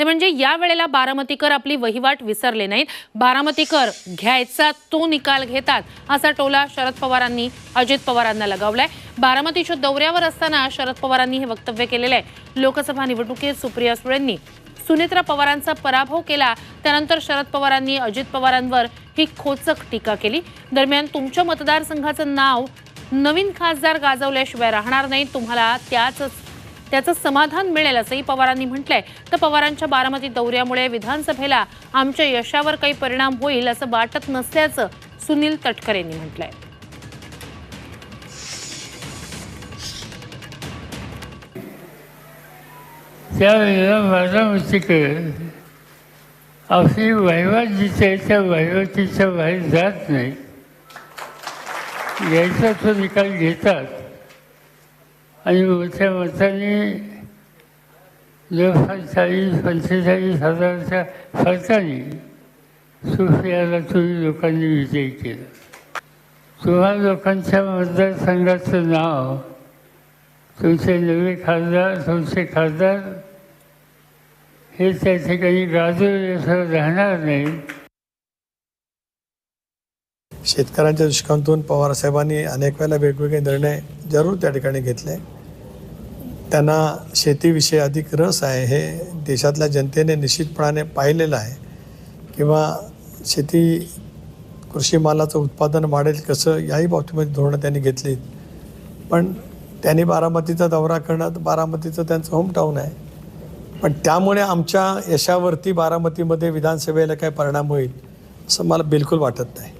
ते म्हणजे या वेळेला बारामतीकर आपली वहिवाट विसरले नाहीत. बारामतीकर घ्यायचा तो निकाल घेतात असा टोला शरद पवारांनी अजित पवारांना लगावलाय. बारामतीच्या दौऱ्यावर असताना शरद पवारांनी हे वक्तव्य केलेलं आहे. लोकसभा निवडणुकीत सुप्रिया सुळेंनी सुनेत्रा पवारांचा पराभव केला त्यानंतर शरद पवारांनी अजित पवारांवर ही खोचक टीका केली. दरम्यान तुमच्या मतदारसंघाचं नाव नवीन खासदार गाजवल्याशिवाय राहणार नाही तुम्हाला त्याच त्याचं समाधान मिळेल असंही पवारांनी म्हटलंय. तर पवारांच्या बारामती दौऱ्यामुळे विधानसभेला आमच्या यशावर काही परिणाम होईल असं वाटत नसल्याचं सुनील तटकरेंनी म्हटलंय. त्यावेळेला बारामतीकडे आपली वहिवाट जिथे आहे त्या वहिवाटीच्या बाहेर जात नाही. यायचा तो निकाल घेतात. आणि मोठ्या मताने जवळपास चाळीस पंचेचाळीस हजाराच्या फरकाने सुफियाला तुम्ही लोकांनी विजयी केला. तुम्हा लोकांच्या मतदारसंघाचं नाव तुमचे नवे खासदार तुमचे खासदार हे त्या ठिकाणी गाजवल्याशिवाय राहणार नाही. शेतकऱ्यांच्या दृष्टिकोनातून पवारसाहेबांनी अनेक वेळेला वेगवेगळे निर्णय जरूर त्या ठिकाणी घेतले. त्यांना शेतीविषयी अधिक रस आहे हे देशातल्या जनतेने निश्चितपणाने पाहिलेलं आहे. किंवा शेती कृषी मालाचं उत्पादन वाढेल कसं याही बाबतीमध्ये धोरणं त्यांनी घेतली. पण त्यांनी बारामतीचा दौरा करणं बारामतीचं त्यांचं होमटाऊन आहे. पण त्यामुळे आमच्या यशावरती बारामतीमध्ये विधानसभेला काय परिणाम होईल असं मला बिलकुल वाटत नाही.